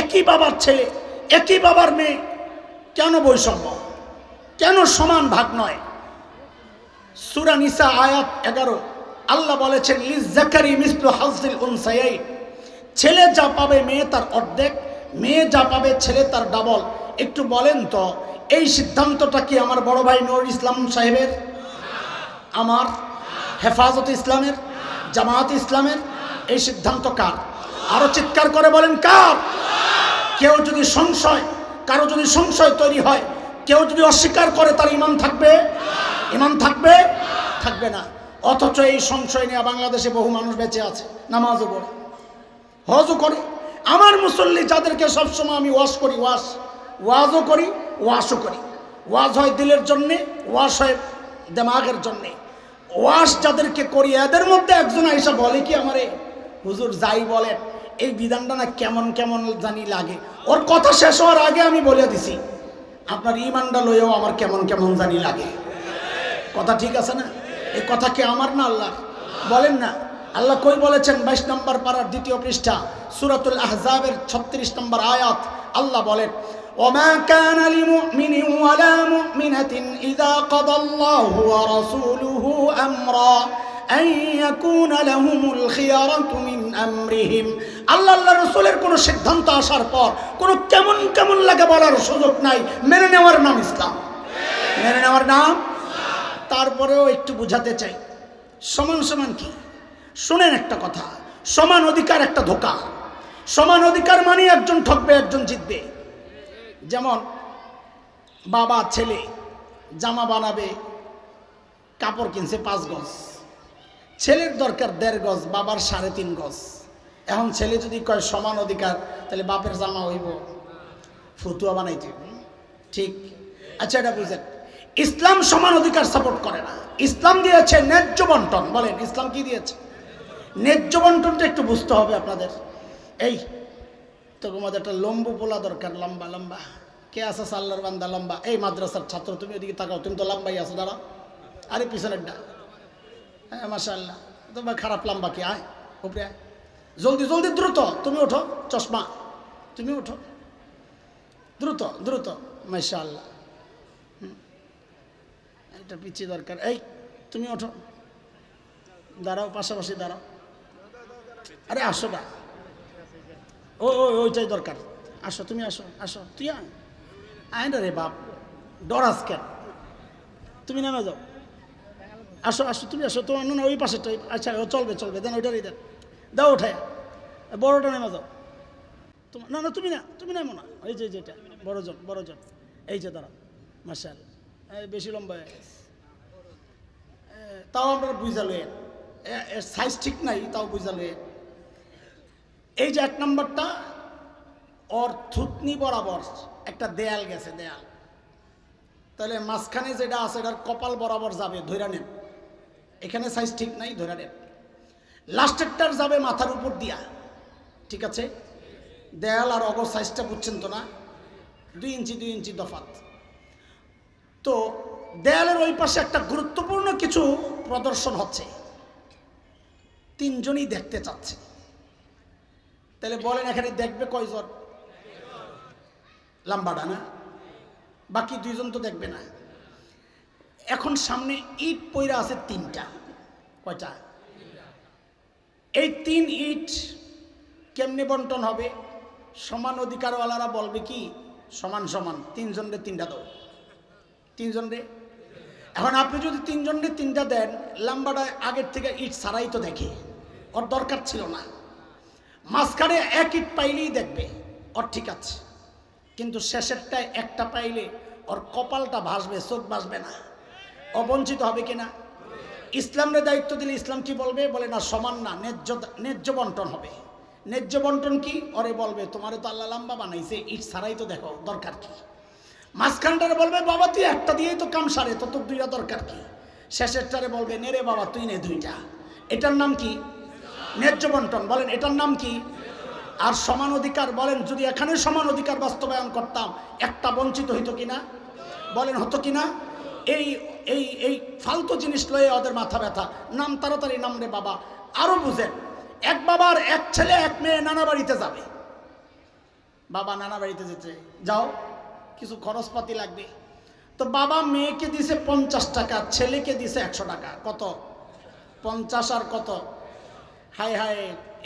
একই বাবার ছেলে, একই বাবার মেয়ে, কেন বৈষম্য? কেন সমান ভাগ নয়? সুরা নিসা আয়াত এগারো, আল্লাহ বলেছেন লিজ জাকারি মিসলু হাজদিল উনসায়াই। ছেলে যা পাবে মেয়ে তার অর্ধেক, মেয়ে যা পাবে ছেলে তার ডাবল। একটু বলেন তো, এই সিদ্ধান্তটা কি আমার বড় ভাই নুরুল ইসলাম সাহেবের? আমার? হেফাজত ইসলামের? জামায়াত ইসলামের? এই সিদ্ধান্ত কার? আরও চিৎকার করে বলেন, কার? কেউ যদি সংশয়, কারও যদি সংশয় তৈরি হয়, কেউ যদি অস্বীকার করে তার ইমান থাকবে? ইমান থাকবে? থাকবে না। অথচ এই সংশয় নিয়ে বাংলাদেশে বহু মানুষ বেঁচে আছে, নামাজও পড়ে, হজও করে। আমার মুসল্লি যাদেরকে সবসময় আমি ওয়াশ করি, ওয়াশ, ওয়াজও করি, ওয়াশও করি। ওয়াজ হয় দিলের জন্যে, ওয়াশ হয় দেমাগের জন্যে। ওয়াশ যাদেরকে করি, এদের মধ্যে একজন আইসা বলে কি আমারে? হুজুর যাই বলেন। এই বিধানটা না কেমন কেমন জানি লাগে ওর কথা শেষ হওয়ার আগে আমি বলে দিছি আপনার ইমানটা লয়েও আমার কেমন কেমন জানি লাগে কথা ঠিক আছে না এই কথা কি আমার না আল্লাহ বলেন না আল্লাহ কই বলেছেন বাইশ নম্বর পাড়ার দ্বিতীয় পৃষ্ঠা সুরাতুল আহজাবের ছত্রিশ নম্বর আয়াত আল্লাহ বলেন وما كان لمؤمن ولا مؤمنة إذا قضى الله ورسوله أمرا أن يكون لهم الخيارة من أمرهم আল্লাহ আল্লাহ রসুলের কোনো সিদ্ধান্ত আসার পর কোনো কেমন কেমন লাগে বলার সুযোগ নাই। মেনে নেওয়ার নাম ইসলাম। মেনে নেওয়ার নাম তারপরেও একটু বুঝাতে চাই। সমান সমান কি? শোনেন একটা কথা। সমান অধিকার একটা ধোকা। সমান অধিকার মানে একজন ঠকবে, একজন জিতবে। যেমন বাবা, ছেলে জামা বানাবে, কাপড় কিনছে পাঁচ গজ। ছেলের দরকার দেড় গজ, বাবার সাড়ে তিন গজ। এখন ছেলে যদি কয় সমান অধিকার, তাহলে বাপের জামা হইব, ফতুয়া বানাইতে। ঠিক? আচ্ছা এটা বুঝেন। ইসলাম সমান অধিকার সাপোর্ট করে না। ইসলাম দিয়েছে ন্যায্য বন্টন। বলেন, ইসলাম কি দিয়েছে? ন্যায্য বন্টনটা একটু বুঝতে হবে আপনাদের। এই তো তোমাদের একটা লম্বু পোলা দরকার, লম্বা লম্বা। কে আছে সাল্লার বান্দা? লম্বা। এই মাদ্রাসার ছাত্র, তুমি ওদিকে তাকাও, তুমি তো লম্বাই আছো দাঁড়া আরে পিছনের পিছনেরটা। হ্যাঁ মাশাল্লাহ তোমার খারাপ লম্বা কি, আয়, উপরে আয়। জলদি জলদি, দ্রুত, তুমি ওঠো চশমা, তুমি ওঠো দ্রুত দ্রুত মাশাল্লাহ হুম। এটা পিছিয়ে দরকার। এই, তুমি ওঠো দাঁড়াও, পাশাপাশি দাঁড়াও। আরে, আসো না। ও ও, ওইটাই দরকার। আসো, তুমি আসো আসো। তুই আয়। না রে বাপ। ডরাস কেন তুমি নেমে যাও। আসো আসো, তুমি আসো। তোমার না ওই পাশেরটাই। আচ্ছা ও চলবে চলবে। দেন, ওইটারই দেন। দাও ওঠায় বড়টা নেমে যাও তোমার না না, তুমি না, তুমি নেমো না। এই যে যেটা বড়জন বড়জন এই যে, দাঁড়াও। মার্শাল বেশি লম্বা। তাও আমরা বুঝালো সাইজ ঠিক নাই, তাও বুঝালো এই যে এক নম্বরটা, ওর থুতনি বরাবর একটা দেয়াল গেছে, দেয়াল। তাহলে মাঝখানে যেটা আছে, এটার কপাল বরাবর যাবে ধৈরা নেন। এখানে সাইজ ঠিক নাই ধৈরা নেন। লাস্টেরটার যাবে মাথার উপর দিয়া। ঠিক আছে? দেয়াল আর অগর সাইজটা বুঝছেন তো না? দুই ইঞ্চি দুই ইঞ্চি দফাত। তো দেয়ালের ওই পাশে একটা গুরুত্বপূর্ণ কিছু প্রদর্শন হচ্ছে। তিনজনই দেখতে চাচ্ছে। তাহলে বলেন এখানে দেখবে কয়জন? লাম্বাডা না? বাকি দুইজন তো দেখবে না। এখন সামনে ইট পইরা আছে তিনটা। কয়টা? এই তিন ইট কেমনে বন্টন হবে? সমান অধিকারওয়ালারা বলবে কি? সমান সমান, তিনজন রে তিনটা দাও। তিনজন রে? এখন আপনি যদি তিনজন রে তিনটা দেন, লাম্বাটা আগের থেকে ইট ছাড়াই তো দেখে। ওর দরকার ছিল না। মাঝখানে এক ইট পাইলেই দেখবে, ওর ঠিক আছে। কিন্তু শেষেরটায় একটা পাইলে ওর কপালটা ভাসবে, চোখ ভাসবে না। অবঞ্চিত হবে কিনা? ইসলামের দায়িত্ব দিলে ইসলাম কি বলবে? বলে, না, সমান না, ন্যায্য ন্যায্য বন্টন হবে। ন্যায্য বন্টন কি? ওরে বলবে, তোমারে তো আল্লাহ লাম্বা বানাইছে, ইট ছাড়াই তো দেখো, দরকার কি? মাঝখানটারে বলবে, বাবা, তুই একটা দিয়েই তো কাম সারে তো তোর দুইটা দরকার কি? শেষেরটারে বলবে, নে রে বাবা, তুই নে দুইটা। এটার নাম কি? ন্যায্য বন্টন। বলেন, এটার নাম কি? আর সমান অধিকার, বলেন, যদি এখানে সমান অধিকার বাস্তবায়ন করতাম, একটা বঞ্চিত হইতো কিনা? বলেন, হতো কিনা? এই এই এই ফালতু জিনিস লয়ে ওদের মাথা ব্যথা। নাম তাড়াতাড়ি, নাম রে বাবা। আরও বুঝেন, এক বাবার এক ছেলে, এক মেয়ে নানা বাড়িতে যাবে। বাবা নানা বাড়িতে যেতে। যাও, কিছু খরচপাতি লাগবে। তো বাবা মেয়েকে দিছে পঞ্চাশ টাকা, ছেলেকে দিছে একশো টাকা। কত? পঞ্চাশ আর কত? হায় হায়,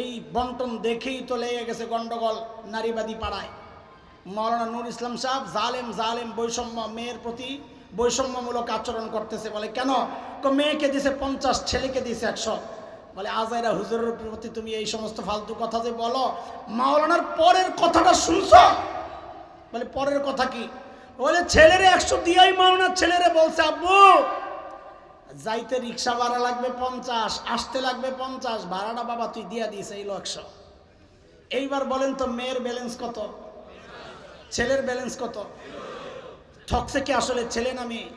এই বন্টন দেখেই তো লেগে গেছে গন্ডগোল নারীবাদী পাড়ায়। মৌলানা নুর ইসলাম সাহেব, জালেম জালেম বৈষম্য, মেয়ের প্রতি বৈষম্যমূলক আচরণ করতেছে, বলে, কেন? মেয়েকে দিছে পঞ্চাশ, ছেলেকে দিছে একশো। বলে, আজাইরা, হুজুরের প্রতি তুমি এই সমস্ত ফালতু কথা যে বলো, মাওলানার পরের কথাটা শুনছ? বলে, পরের কথা কি? বলে, ছেলেরে একশো দিয়াই মাওলানার ছেলেরে বলছে, আব্বু, যাইতে রিক্সা ভাড়া লাগবে পঞ্চাশ, আসতে লাগবে পঞ্চাশ, ভাড়াটা বাবা তুই দিয়া দিস, এই একশো। এইবার বলেন তো, মেয়ের ব্যালেন্স কত? ছেলের ব্যালেন্স কত? ঠকছে কি আসলে ছেলে না মেয়ে?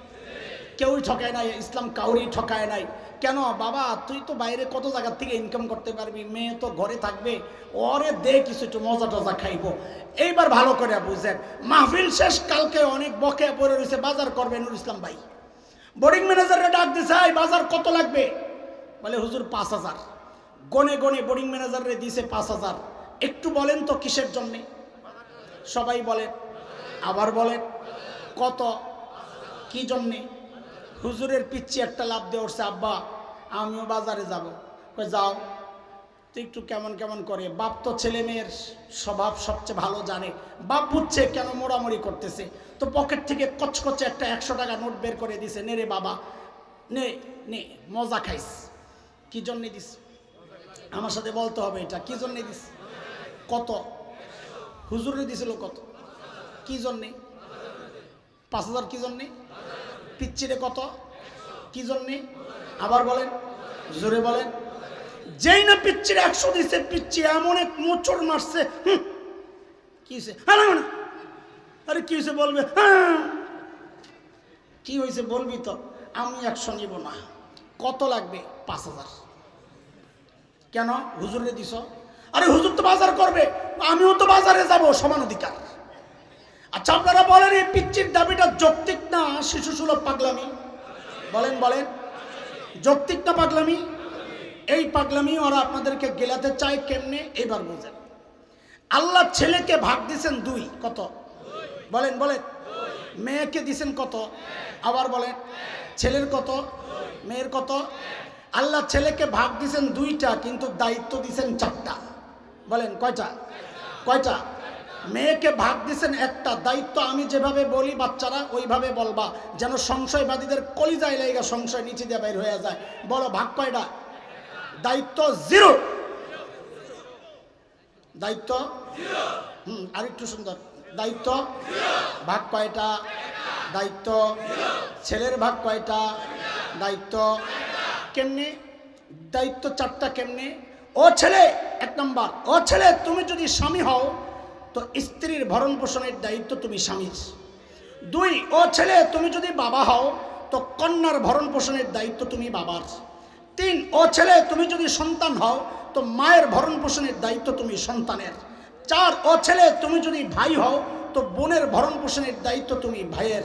কেউই ঠকায় নাই, ইসলাম কাউরি ঠকায় নাই। কেন? বাবা, তুই তো বাইরে কত জায়গার থেকে ইনকাম করতে পারবি? মেয়ে তো ঘরে থাকবে, ওরে দে কিছু, একটু মজা টজা খাইবো। এইবার ভালো করে বুঝেন, মাহফিল শেষ, কালকে অনেক বকে পড়ে রয়েছে, বাজার করবে নুর ইসলাম ভাই। বোর্ডিং ম্যানেজাররা ডাক দিছে, "এই বাজার কত লাগবে? বলে, হুজুর, পাঁচ হাজার। গনে গনে বোর্ডিং ম্যানেজারে দিছে পাঁচ হাজার। একটু বলেন তো কিসের জন্যে? সবাই বলেন, আবার বলেন। কত? কি জন্যে? হুজুরের পিচ্ছি একটা লাভ দিয়ে উঠছে, আব্বা, আমিও বাজারে যাব। কই যাও। তো একটু কেমন কেমন করে, বাপ তো ছেলে মেয়ের স্বভাব সবচেয়ে ভালো জানে। বাপ বুঝছে কেন মোড়ামুড়ি করতেছে। তো পকেট থেকে কচকচে একটা একশো টাকা নোট বের করে দিছে, নে রে বাবা, নে নে, মজা খাইস। কি জন্যে দিস? আমার সাথে বলতে হবে এটা, কি জন্যে দিস? কত? হুজুরে দিছিল কত? কি জন্যে? পাঁচ হাজার কি জন্যে? পিচ্ছিরে কত? কি জন্যে? আবার বলেন, জোরে বলেন। যেই না পিচ্ছিরে একশো দিছে পিচ্ছি এমন এক মোচড় মারছে কি হয়েছে হ্যাঁ। আরে কি হয়েছে বলবে? হ্যাঁ কি হয়েছে বলবি তো? আমি একশো নিব না। কত লাগবে? পাঁচ হাজার। কেন? হুজুরে দিছ। আরে হুজুর তো বাজার করবে। আমিও তো বাজারে যাব, সমান অধিকার। আচ্ছা আপনারা বলেন এই পিচ্চির দাবিটা যৌক্তিক না শিশু সুলভ পাগলামি? বলেন বলেন। যৌক্তিক না পাগলামি? এই পাগলামি ওরা আপনাদেরকে গেলাতে চায় কেমনে? এবার বুঝেন। আল্লাহ ছেলেকে ভাগ দিছেন দুই, কত? বলেন বলেন। মেয়েকে দিছেন কত? আবার বলেন। ছেলের কত? মেয়ের কত? আল্লাহ ছেলেকে ভাগ দিছেন দুইটা, কিন্তু দায়িত্ব দিছেন চারটা। বলেন, কয়টা? কয়টা? মেয়েকে ভাগ দিছেন একটা, দায়িত্ব আমি যেভাবে বলি বাচ্চারা ওইভাবে বলবা, যেন সংশয়বাদীদের কলিজায় লাইগা সংশয় নিচে দিয়ে বাইর হয়ে যায়। বলো, ভাগ কয়টা? দায়িত্ব জিরো। দায়িত্ব? হুম, আরেকটু সুন্দর। দায়িত্ব? ভাগ কয়টা? দায়িত্ব? ছেলের ভাগ কয়টা? দায়িত্ব? কেমনে? দায়িত্ব চারটা কেমনে? ও ছেলে, এক নম্বর। ও ছেলে, তুমি যদি স্বামী হও তো স্ত্রীর ভরণ পোষণের দায়িত্ব তুমি স্বামীর। দুই, ও ছেলে, তুমি যদি বাবা হও, তো কন্যার ভরণ পোষণের দায়িত্ব তুমি বাবার। তিন, ও ছেলে, তুমি যদি সন্তান হও, তো মায়ের ভরণ পোষণের দায়িত্ব তুমি সন্তানের। চার, ও ছেলে, তুমি যদি ভাই হও, তো বোনের ভরণ পোষণের দায়িত্ব তুমি ভাইয়ের।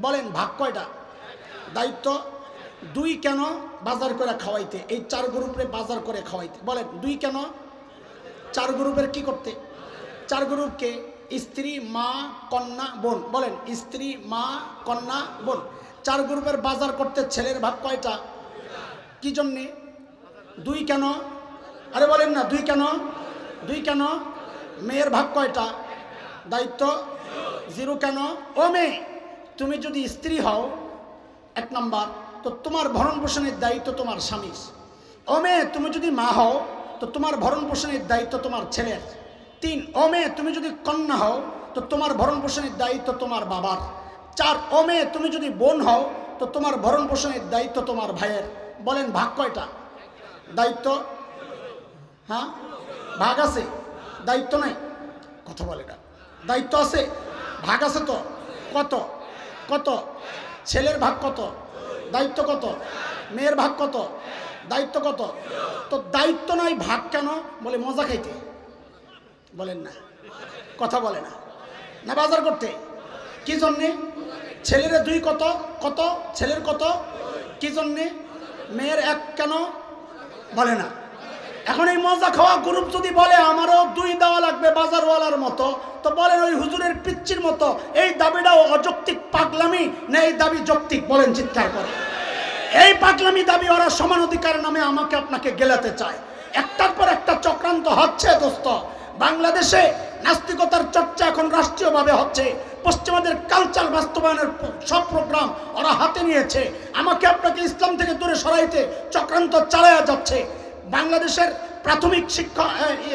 বলেন, ভাগ কয়টা? দায়িত্ব দুই কেন বাজার করে খাওয়াইতে? এই চার গ্রুপে বাজার করে খাওয়াইতে। বলেন, দুই কেন? চার গ্রুপের কি করতে? চার গ্রুপকে স্ত্রী, মা, কন্যা, বোন। বলেন, স্ত্রী, মা, কন্যা, বোন। চার গ্রুপের বাজার করতে ছেলের ভাগ কয়টা? কি জন্যে? দুই কেন? আরে বলেন না, দুই কেন? দুই কেন? মেয়ের ভাগ কয়টা? দায়িত্ব? জিরো কেন? ও মেয়ে, তুমি যদি স্ত্রী হও, এক নাম্বার, তো তোমার ভরণ পোষণের দায়িত্ব তোমার স্বামীর। ও মেয়ে, তুমি যদি মা হও, তো তোমার ভরণ পোষণের দায়িত্ব তোমার ছেলের। তিন মেয়ে তুমি যদি কন্যা হও, তো তোমার ভরণ পোষণের দায়িত্ব তোমার বাবার। চার মেয়ে তুমি যদি বোন হও, তো তোমার ভরণ পোষণের দায়িত্ব তোমার ভাইয়ের। বলেন ভাগ কয়টা? দায়িত্ব? হ্যাঁ? ভাগ আছে? দায়িত্ব নাই? কথা বলে না দায়িত্ব আছে? ভাগ আছে তো? কত? কত? ছেলের ভাগ কত? দায়িত্ব কত? মেয়ের ভাগ কত? দায়িত্ব কত? তো দায়িত্ব নয় ভাগ কেন? বলে মজা খাইতে। বলেন না। কথা বলে না। না বাজার করতে। কি জন্যে? ছেলের দুই কত? কত? ছেলের কত? কি জন্যে? মেয়ের এক কেন? বলে না। এখন এই মজা খাওয়া গ্রুপ যদি বলে, আমারও দুই দেওয়া লাগবে বাজারওয়ালার মতো, তো বলেন ওই হুজুরের পিচ্ছির মতো, এই দাবিটাও অযৌক্তিক পাগলামি না এই দাবি যৌক্তিক? বলেন চিৎকার করে। এই পাগলামি দাবি ওরা সমান অধিকার নামে আমাকে আপনাকে গেলাতে চায়। একটার পর একটা চক্রান্ত হচ্ছে, দোস্ত। বাংলাদেশে নাস্তিকতার চর্চা এখন রাষ্ট্রীয়ভাবে হচ্ছে। পশ্চিমাদের কালচার বাস্তবায়নের সব প্রোগ্রাম ওরা হাতে নিয়েছে। আমাকে আপনাকে ইসলাম থেকে দূরে সরাইতে চক্রান্ত চালায়া যাচ্ছে। বাংলাদেশের প্রাথমিক শিক্ষা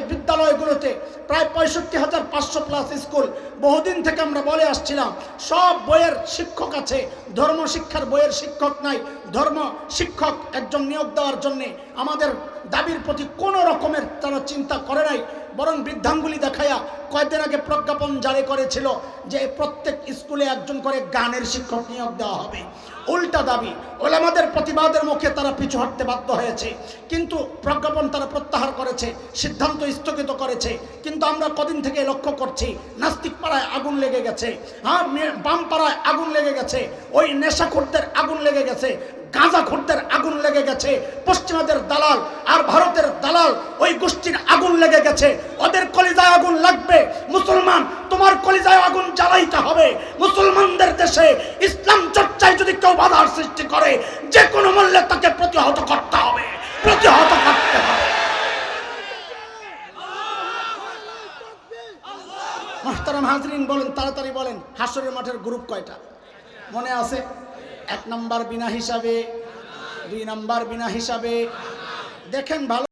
বিদ্যালয়গুলোতে প্রায় পঁয়ষট্টি হাজার পাঁচশো প্লাস স্কুল বহুদিন থেকে আমরা বলে আসছিলাম, সব বইয়ের শিক্ষক আছে। ধর্ম শিক্ষার বইয়ের শিক্ষক নাই। ধর্ম শিক্ষক একজন নিয়োগ দেওয়ার জন্যে আমাদের দাবির প্রতি কোনো রকমের তারা চিন্তা করে নাই। বরং বৃদ্ধাঙ্গুলি দেখায়া কয়েকদিন আগে প্রজ্ঞাপন জারি করেছিল যে প্রত্যেক স্কুলে একজন করে গানের শিক্ষক নিয়োগ দেওয়া হবে। উল্টা দাবি, ওলামাদের প্রতিবাদের মুখে তারা পিছু হাঁটতে বাধ্য হয়েছে। কিন্তু প্রজ্ঞাপন তারা প্রত্যাহার করেছে, সিদ্ধান্ত স্থগিত করেছে। কিন্তু আমরা কদিন থেকে লক্ষ্য করছি, নাস্তিক পাড়ায় আগুন লেগে গেছে। হ্যাঁ বাম পাড়ায় আগুন লেগে গেছে। ওই নেশাখোরদের আগুন লেগে গেছে। গাঁজা খোরদের আগুন লেগে গেছে, পশ্চিমাদের দালাল আর ভারতের দালাল ওই গোষ্ঠীর আগুন লেগে গেছে। ওদের কলিজায় আগুন লাগবে। মুসলমান, তোমার কলিজায় আগুন জ্বালাইতে হবে। মুসলমানদের দেশে ইসলাম চর্চায় যদি কেউ বাধার সৃষ্টি করে যে কোনো মূল্যে তাকে প্রতিহত করতে হবে। প্রতিহত করতে হবে। মোহতারাম হাজরিন বলেন, তাড়াতাড়ি বলেন হাসরের মাঠের গ্রুপ কয়টা? মনে আছে? এক নম্বর বিনা হিসাবে দুই নম্বর বিনা হিসাবে। দেখেন ভালো